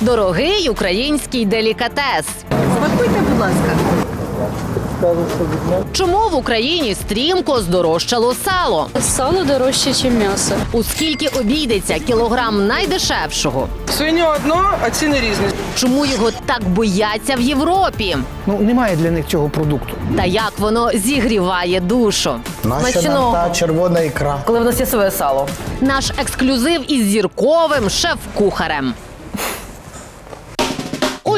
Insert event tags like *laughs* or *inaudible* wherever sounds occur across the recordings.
Дорогий український делікатес. Смакуйте, будь ласка. Чому в Україні стрімко здорожчало сало? Сало дорожче, ніж м'ясо. У скільки обійдеться кілограм найдешевшого? Свиню одно, а ціни різні. Чому його так бояться в Європі? Ну немає для них цього продукту. Та як воно зігріває душу? Наша та червона ікра. Коли в нас є своє сало. Наш ексклюзив із зірковим шеф-кухарем.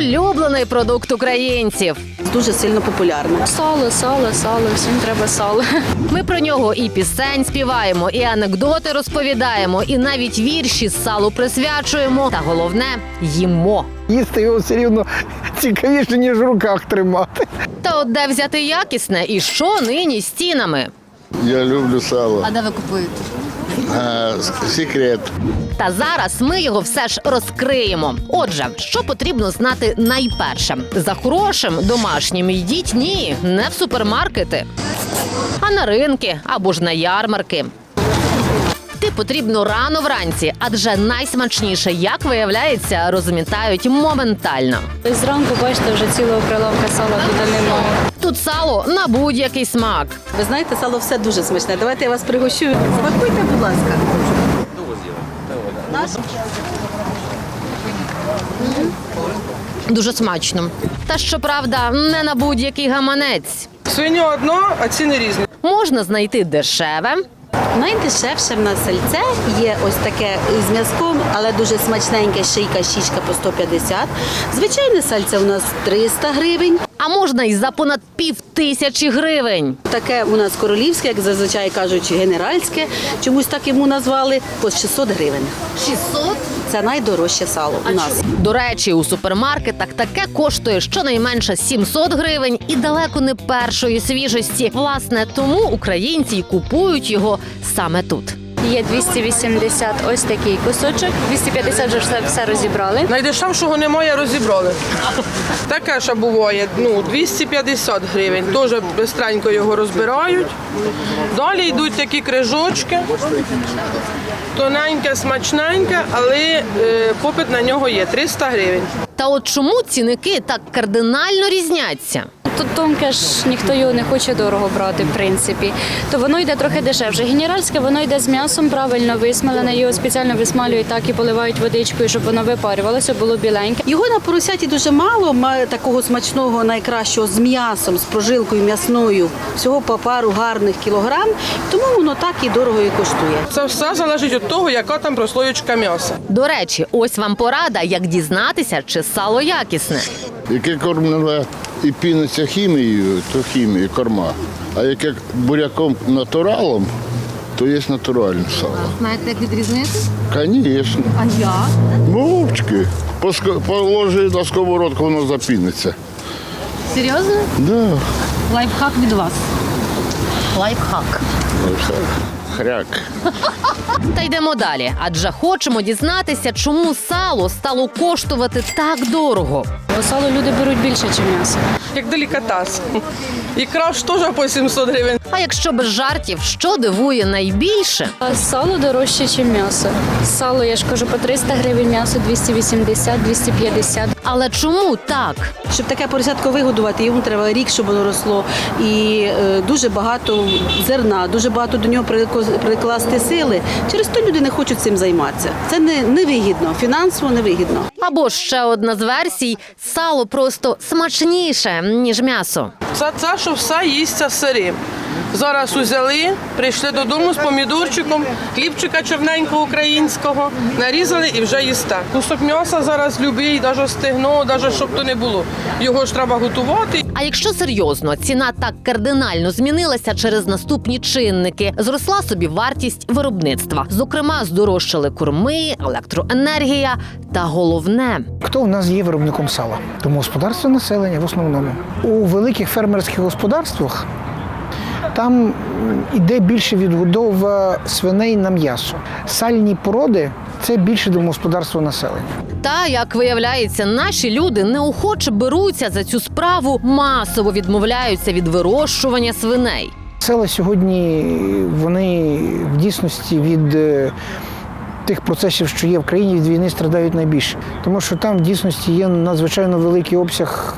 Улюблений продукт українців. Дуже сильно популярне. Сало, сало, сало, всім треба сало. Ми про нього і пісень співаємо, і анекдоти розповідаємо, і навіть вірші з салу присвячуємо. Та головне їмо. Їсти його все рівно цікавіше, ніж в руках тримати. Та от де взяти якісне і що нині стінами? Я люблю сало. А де ви купуєте? А, секрет. Та зараз ми його все ж розкриємо. Отже, що потрібно знати найперше? За хорошим домашнім йдіть ні, не в супермаркети, а на ринки або ж на ярмарки. Йти потрібно рано вранці, адже найсмачніше, як виявляється, розмітають моментально. Зранку, бачите, вже цілого прилавка сала буде немає. Тут сало на будь-який смак. Ви знаєте, сало все дуже смачне. Давайте я вас пригощу. Смакуйте, будь ласка. Дуже смачно. Та щоправда, не на будь-який гаманець. Свиню одно, а ціни різні. Можна знайти дешеве, Найдешевше в нас сальце є ось таке з м'язком, але дуже смачненьке шийка, щічка по 150. Звичайне сальце у нас 300 гривень. А можна і за понад пів тисячі гривень. Таке у нас королівське, як зазвичай кажуть, генеральське. Чомусь так йому назвали по 600 гривень. 600? Це найдорожче сало у нас. До речі, у супермаркетах таке коштує щонайменше 700 гривень і далеко не першої свіжості. Власне, тому українці й купують його саме тут. Є 280 ось такий кусочок, 250 вже все, все розібрали. Найдешевшого немає, розібрали. Таке ще буває, ну, 250 гривень. Дуже бистренько його розбирають. Далі йдуть такі крижочки. Тоненьке, смачненьке, але е, попит на нього є 300 гривень. Та от чому ціники так кардинально різняться? Тут тонке ж ніхто його не хоче дорого брати, в принципі. То воно йде трохи дешевше. Генеральське воно йде з м'ясом, правильно висмалене. Його спеціально висмалюють так і поливають водичкою, щоб воно випарювалося, було біленьке. Його на поросяті дуже мало, ма- такого смачного, найкращого з м'ясом, з прожилкою м'ясною. Всього по пару гарних кілограм, тому воно так і дорого і коштує. Це все залежить від того, яка там прослоєчка м'яса. До речі, ось вам порада, як дізнатися, чи сало якісне. Яке кормлене і піниться хімією, то хімія, корма. А яке буряком натуралом, то є натуральне сало. Знаєте, як відрізнити? Звісно. А я? Мовчки. Положи на сковородку, воно запіниться. Серйозно? Да. Лайфхак від вас. Лайфхак. Ну, все. Хряк. Та йдемо далі, адже хочемо дізнатися, чому сало стало коштувати так дорого. Бо сало люди беруть більше, ніж м'ясо. Як делікатес. Ікра ж теж по 700 гривень. А якщо без жартів, що дивує найбільше? Сало дорожче, ніж м'ясо. Сало, я ж кажу, по 300 гривень, м'ясо 280, 250. Але чому так? Щоб таке поросятко вигодувати, йому треба рік, щоб воно росло. І е, дуже багато зерна, дуже багато до нього прикласти сили. Через то люди не хочуть цим займатися. Це не невигідно, фінансово невигідно. Або ще одна з версій: сало просто смачніше ніж м'ясо. Це те, що все їсться сирим. Зараз узяли, прийшли додому з помідорчиком, хлібчика чорненького українського, нарізали і вже їсте. Кусок м'яса зараз любий, навіть стегно, навіть щоб то не було. Його ж треба готувати. А якщо серйозно, ціна так кардинально змінилася через наступні чинники. Зросла собі вартість виробництва. Зокрема, здорожчали корми, електроенергія та головне. Хто у нас є виробником сала? Домогосподарство населення в основному. У великих фермерських господарствах там іде більше відбудова свиней на м'ясо. Сальні породи це більше домогосподарство населення. Та як виявляється, наші люди неохоче беруться за цю справу, масово відмовляються від вирощування свиней. Села сьогодні вони в дійсності від е, тих процесів, що є в країні, від війни страдають найбільше. Тому що там в дійсності є надзвичайно великий обсяг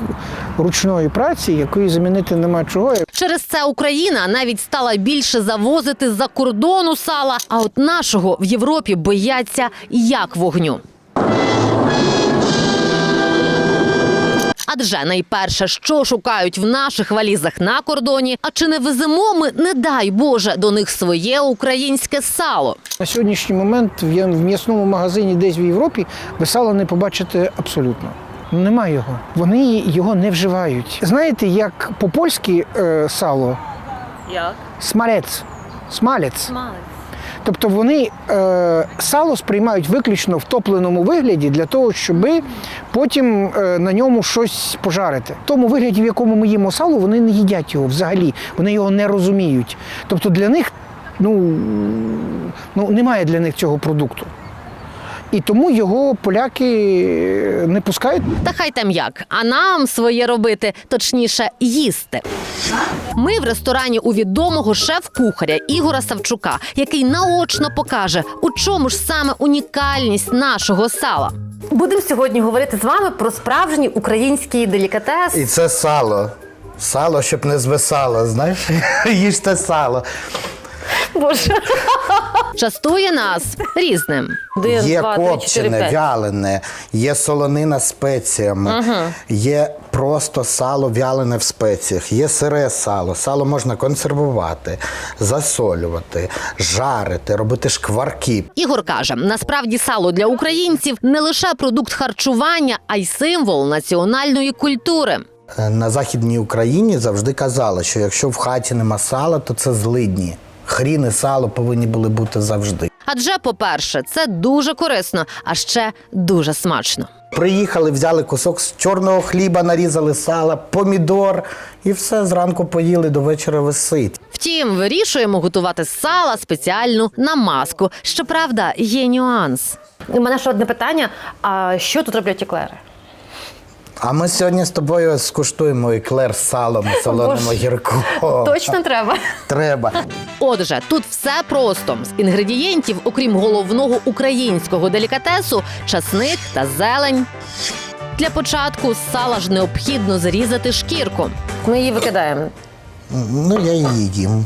ручної праці, якої замінити нема чого. Через це Україна навіть стала більше завозити з-за кордону сала, а от нашого в Європі бояться як вогню. Адже найперше, що шукають в наших валізах на кордоні, а чи не веземо ми, не дай Боже, до них своє українське сало. На сьогоднішній момент в м'ясному магазині десь в Європі ви сала не побачите абсолютно. Ну, Нема його. Вони його не вживають. Знаєте, як по-польськи е, сало? Як? Смалець. Смалець. Тобто вони е, сало сприймають виключно в топленому вигляді для того, щоб потім е, на ньому щось пожарити. В тому вигляді, в якому ми їмо сало, вони не їдять його взагалі, вони його не розуміють. Тобто для них ну, ну, немає для них цього продукту. І тому його поляки не пускають. Та хай там як, а нам своє робити, точніше, їсти. Ми в ресторані у відомого шеф-кухаря Ігора Савчука, який наочно покаже, у чому ж саме унікальність нашого сала. Будемо сьогодні говорити з вами про справжній український делікатес. І це сало. Сало, щоб не звисало, знаєш? *laughs* Їжте сало. Боже. Частує нас різним. Є копчене, вялене, є солонина з спеціями, є просто сало вялене в спеціях, є сире сало. Сало можна консервувати, засолювати, жарити, робити шкварки. Ігор каже: насправді сало для українців не лише продукт харчування, а й символ національної культури. Е, На Західній Україні завжди казали, що якщо в хаті нема сала, то це злидні. Хрін і сало повинні були бути завжди. Адже, по-перше, це дуже корисно, а ще дуже смачно. Приїхали, взяли кусок з чорного хліба, нарізали сала, помідор і все зранку поїли до вечора висить. Втім, вирішуємо готувати з сала спеціальну намазку. Щоправда, є нюанс. У мене ще одне питання: а що тут роблять еклери? А ми сьогодні з тобою скуштуємо еклер з салом і *laughs* солоним огірком. Точно треба. *laughs* Треба. Отже, тут все просто з інгредієнтів, окрім головного українського делікатесу, часник та зелень. Для початку з сала ж необхідно зрізати шкірку. Ми її викидаємо. Ну, я її їм.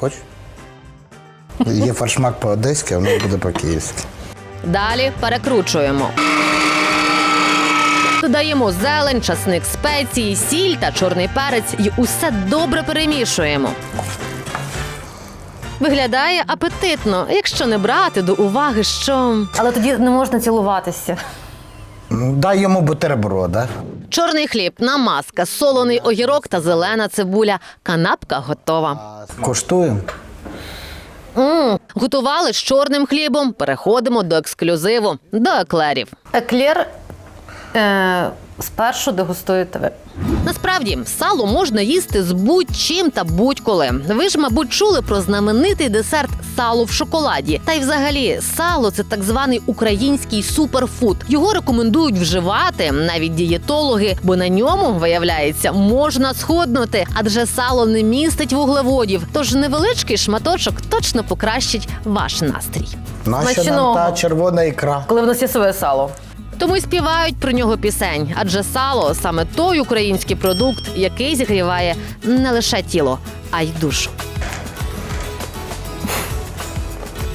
Хоч? Є фаршмак по-одеськи, а воно буде по-київськи. Далі перекручуємо. Додаємо зелень, часник спеції, сіль та чорний перець і усе добре перемішуємо. Виглядає апетитно, якщо не брати до уваги, що Але тоді не можна цілуватися. Ну, Дай йому бутерброда. чорний хліб, намазка, солоний огірок та зелена цибуля. Канапка готова. Коштуємо. м Готували з чорним хлібом. Переходимо до ексклюзиву, до еклерів. Еклер е, спершу дегустуєте ви. Насправді сало можна їсти з будь-чим та будь-коли. Ви ж, мабуть, чули про знаменитий десерт сало в шоколаді. Та й взагалі сало це так званий український суперфуд. Його рекомендують вживати навіть дієтологи, бо на ньому виявляється можна схуднути, адже сало не містить вуглеводів. Тож невеличкий шматочок точно покращить ваш настрій. Наша нам та червона ікра. Коли в нас є своє сало. Тому й співають про нього пісень, адже сало саме той український продукт, який зігріває не лише тіло, а й душу.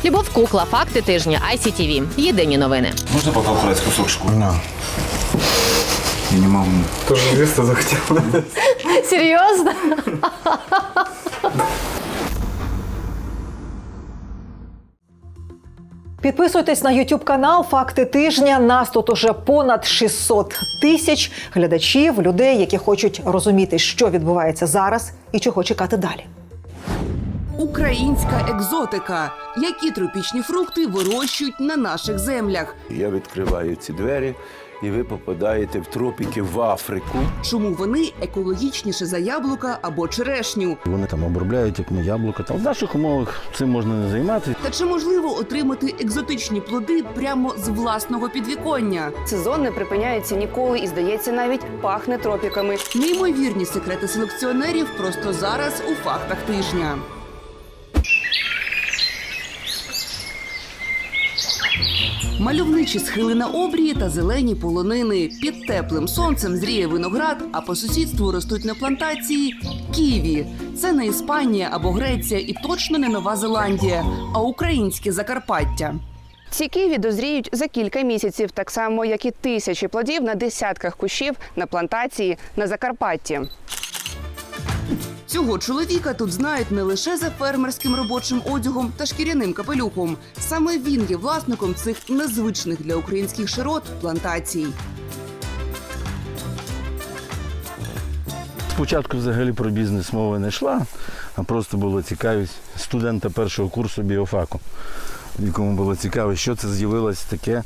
Любов Кукла, факти тижня, ICTV. Єдині новини. Можно пока убрать кусок шкуры? Ну. Я не могу. Серйозно? Підписуйтесь на YouTube канал Факти тижня. Нас тут уже понад 600 тисяч глядачів, людей, які хочуть розуміти, що відбувається зараз і чого чекати далі. Українська екзотика. Які тропічні фрукти вирощують на наших землях? Я відкриваю ці двері, і ви попадаєте в тропіки в Африку. Чому вони екологічніше за яблука або черешню? Вони там обробляють як ми яблука. Та в наших умовах цим можна не займатися. Та чи можливо отримати екзотичні плоди прямо з власного підвіконня? Сезон не припиняється ніколи і, здається, навіть пахне тропіками. Неймовірні секрети селекціонерів просто зараз у фактах тижня. Мальовничі схили на обрії та зелені полонини. Під теплим сонцем зріє виноград, а по сусідству ростуть на плантації ківі. Це не Іспанія або Греція і точно не Нова Зеландія, а українське Закарпаття. Ці ківі дозріють за кілька місяців, так само як і тисячі плодів на десятках кущів на плантації на Закарпатті. Цього чоловіка тут знають не лише за фермерським робочим одягом та шкіряним капелюхом. Саме він є власником цих незвичних для українських широт плантацій. Спочатку взагалі про бізнес мови не йшла, а просто було цікавість студента першого курсу біофаку, якому було цікаво, що це з'явилось таке.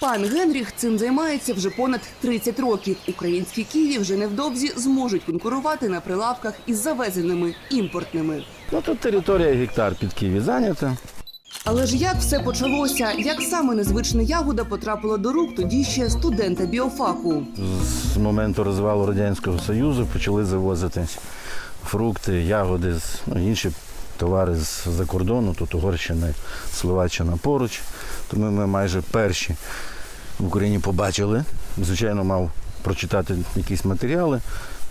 Пан Генріх цим займається вже понад 30 років. Українські ківі вже невдовзі зможуть конкурувати на прилавках із завезеними імпортними. Ну тут територія гектар під Києві зайнята. Але ж як все почалося? Як саме незвична ягода потрапила до рук тоді ще студента біофаку? З моменту розвалу Радянського Союзу почали завозити фрукти, ягоди, з- ну, інші товари з-за кордону, тут Угорщина, Словаччина поруч. Тому ми майже перші в Україні побачили. Звичайно, мав прочитати якісь матеріали,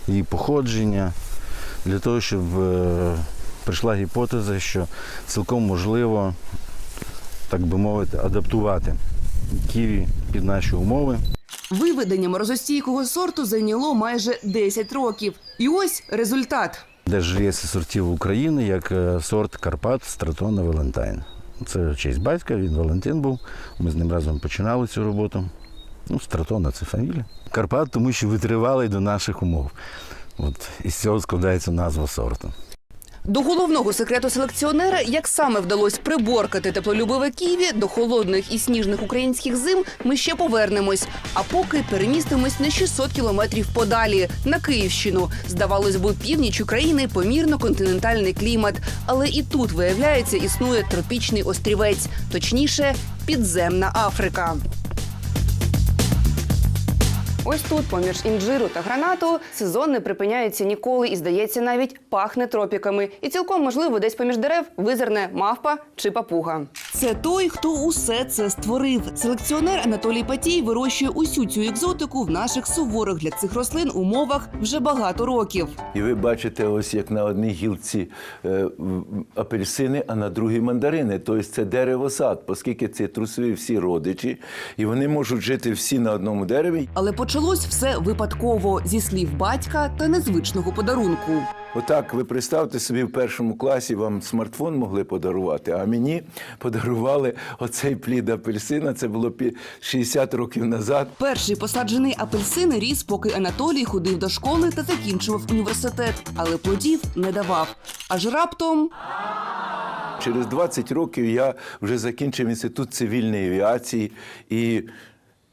її походження, для того, щоб е, прийшла гіпотеза, що цілком можливо, так би мовити, адаптувати ківі під наші умови. Виведення морозостійкого сорту зайняло майже 10 років. І ось результат. Держреєстр сортів України як е, сорт Карпат Стратона Валентайн. Це честь батька, він Валентин був. Ми з ним разом починали цю роботу. Ну, Стратона це фамілія. Карпат, тому що витривалий до наших умов. От із цього складається назва сорту. До головного секрету селекціонера, як саме вдалося приборкати теплолюбиве ківі до холодних і сніжних українських зим, ми ще повернемось. А поки перемістимось на 600 кілометрів подалі на Київщину. Здавалось би, північ України помірно континентальний клімат, але і тут виявляється існує тропічний острівець, точніше, підземна Африка. Ось тут, поміж інжиру та гранату, сезон не припиняється ніколи і, здається, навіть пахне тропіками. І цілком можливо, десь поміж дерев визирне мавпа чи папуга. Це той, хто усе це створив. Селекціонер Анатолій Патій вирощує усю цю екзотику в наших суворих для цих рослин умовах вже багато років. І ви бачите, ось як на одній гілці е, апельсини, а на другій мандарини. Тобто це деревосад, оскільки цитрусові всі родичі, і вони можуть жити всі на одному дереві. Але почалось все випадково зі слів батька та незвичного подарунку. Отак, ви представте собі, в першому класі вам смартфон могли подарувати, а мені подарували оцей плід апельсина. Це було пі- 60 років назад. Перший посаджений апельсин ріс, поки Анатолій ходив до школи та закінчував університет, але плодів не давав. Аж раптом Через 20 років я вже закінчив інститут цивільної авіації і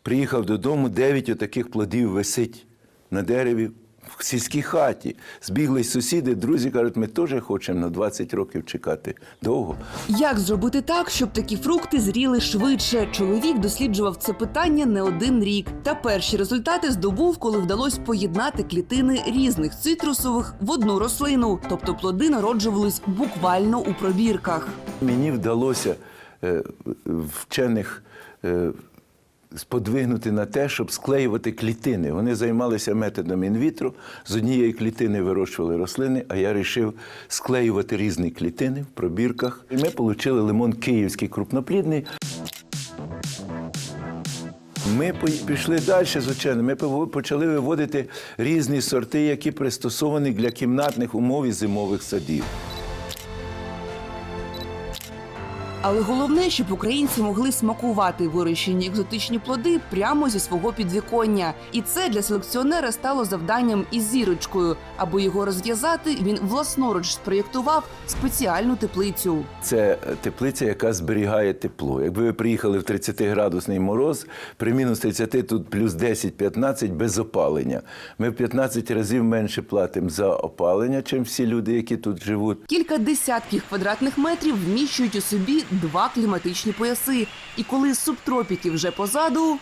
приїхав додому. Дев'ять отаких плодів висить на дереві в сільській хаті. Збіглись сусіди, друзі кажуть, ми теж хочемо на 20 років чекати довго. як зробити так, щоб такі фрукти зріли швидше? Чоловік досліджував це питання не один рік. Та перші результати здобув, коли вдалося поєднати клітини різних цитрусових в одну рослину, тобто плоди народжувались буквально у пробірках. Мені вдалося е, вчених е, сподвигнути на те, щоб склеювати клітини. Вони займалися методом інвітру. З однієї клітини вирощували рослини, а я вирішив склеювати різні клітини в пробірках. І ми отримали лимон київський крупноплідний. Ми пішли далі, звичайно. Ми почали виводити різні сорти, які пристосовані для кімнатних умов і зимових садів. Але головне, щоб українці могли смакувати вирощені екзотичні плоди прямо зі свого підвіконня. І це для селекціонера стало завданням із зірочкою. Аби його розв'язати, він власноруч спроєктував спеціальну теплицю. Це теплиця, яка зберігає тепло. Якби ви приїхали в 30-градусний мороз, при мінус 30 тут плюс 10-15 без опалення. Ми в 15 разів менше платимо за опалення, чим всі люди, які тут живуть. Кілька десятків квадратних метрів вміщують у собі два кліматичні пояси. І коли субтропіки вже позаду,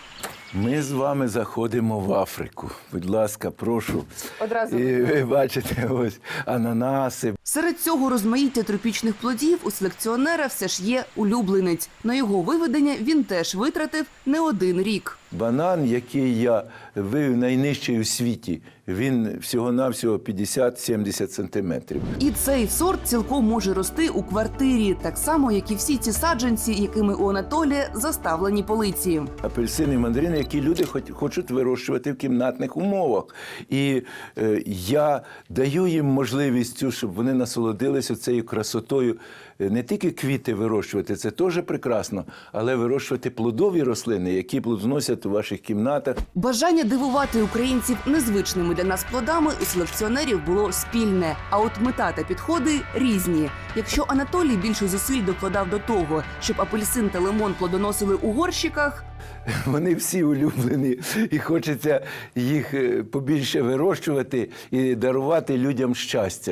Ми з вами заходимо в Африку. Будь ласка, прошу. Одразу. І ви бачите ось ананаси, Серед цього розмаїття тропічних плодів у селекціонера все ж є улюбленець. На його виведення він теж витратив не один рік. Банан, який я вивів найнижчий у світі. Він всього-навсього 50-70 сантиметрів. І цей сорт цілком може рости у квартирі, так само як і всі ці саджанці, якими у Анатолія заставлені полиці. Апельсини, мандарини, які люди хоч- хочуть вирощувати в кімнатних умовах. І е, я даю їм можливість цю, щоб вони насолодилися цією красотою. Не тільки квіти вирощувати, це теж прекрасно, але вирощувати плодові рослини, які плодоносять у ваших кімнатах. Бажання дивувати українців незвичними для нас плодами у селекціонерів було спільне. А от мета та підходи різні. Якщо Анатолій більше зусиль докладав до того, щоб апельсин та лимон плодоносили у горщиках, *laughs* Вони всі улюблені, і хочеться їх е, побільше вирощувати і дарувати людям щастя.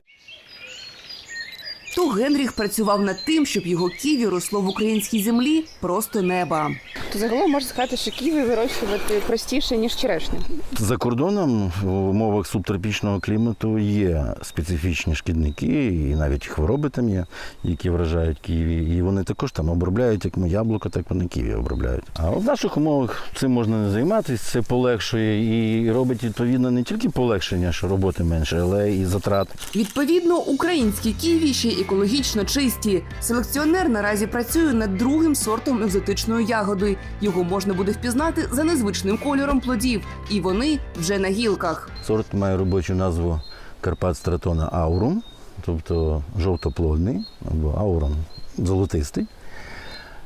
То Генріх працював над тим, щоб його ківі росло в українській землі просто неба. То загалом можна сказати, що ківі вирощувати простіше, ніж черешню. За кордоном в умовах субтропічного клімату є специфічні шкідники, і навіть хвороби там є, які вражають ківі. І вони також там обробляють як ми яблука, так вони ківі обробляють. А в наших умовах цим можна не займатися, це полегшує і робить відповідно не тільки полегшення, що роботи менше, але і затрат. Відповідно, українські ківі ще й екологічно чисті. Селекціонер наразі працює над другим сортом екзотичної ягоди. Його можна буде впізнати за незвичним кольором плодів, і вони вже на гілках. Сорт має робочу назву Карпат стратона аурум, тобто жовтоплодний або аурум золотистий.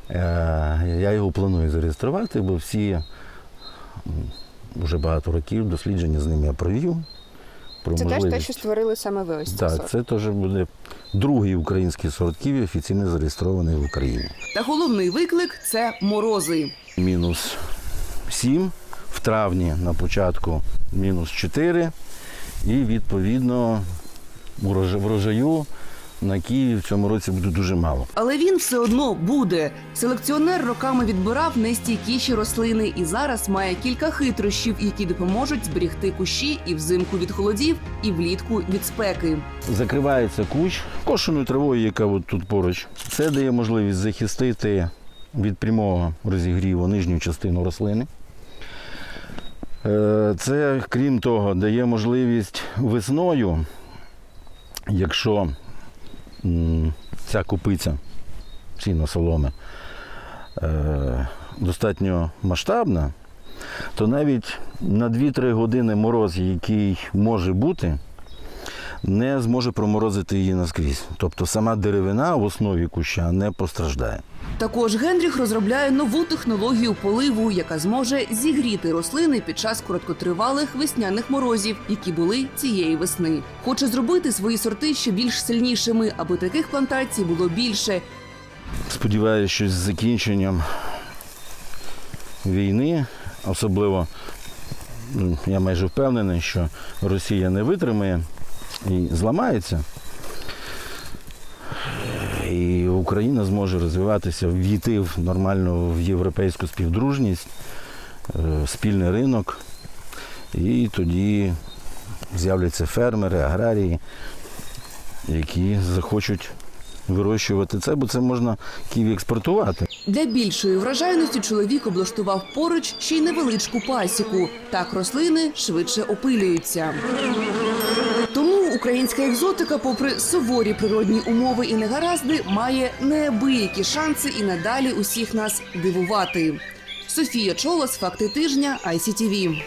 Е, Я його планую зареєструвати, бо всі вже багато років дослідження з ним я провів. Про Це теж те, що створили саме ви ось цей Так, сорт. це теж буде другий український сорт ківі, офіційно зареєстрований в Україні. Та головний виклик це морози. Мінус 7, в травні на початку мінус 4, і відповідно врожаю на Києві в цьому році буде дуже мало. Але він все одно буде. Селекціонер роками відбирав найстійкіші рослини і зараз має кілька хитрощів, які допоможуть зберігти кущі і взимку від холодів, і влітку від спеки. Закривається кущ кошеною травою, яка от тут поруч. Це дає можливість захистити від прямого розігріву нижню частину рослини. Е, Це, крім того, дає можливість весною, якщо ця купиця сіно соломи е, достатньо масштабна, то навіть на 2-3 години мороз, який може бути, не зможе проморозити її наскрізь. Тобто сама деревина в основі куща не постраждає. Також Генріх розробляє нову технологію поливу, яка зможе зігріти рослини під час короткотривалих весняних морозів, які були цієї весни. Хоче зробити свої сорти ще більш сильнішими, аби таких плантацій було більше. Сподіваюся, що з закінченням війни, особливо ну, я майже впевнений, що Росія не витримає і зламається. І Україна зможе розвиватися, війти в нормальну в європейську співдружність, е, спільний ринок. І тоді з'являться фермери, аграрії, які захочуть вирощувати це, бо це можна ківі експортувати. Для більшої вражайності чоловік облаштував поруч ще й невеличку пасіку. Так рослини швидше опилюються. Українська екзотика, попри суворі природні умови і негаразди, має неабиякі шанси і надалі усіх нас дивувати. Софія Чолос, факти тижня, ICTV.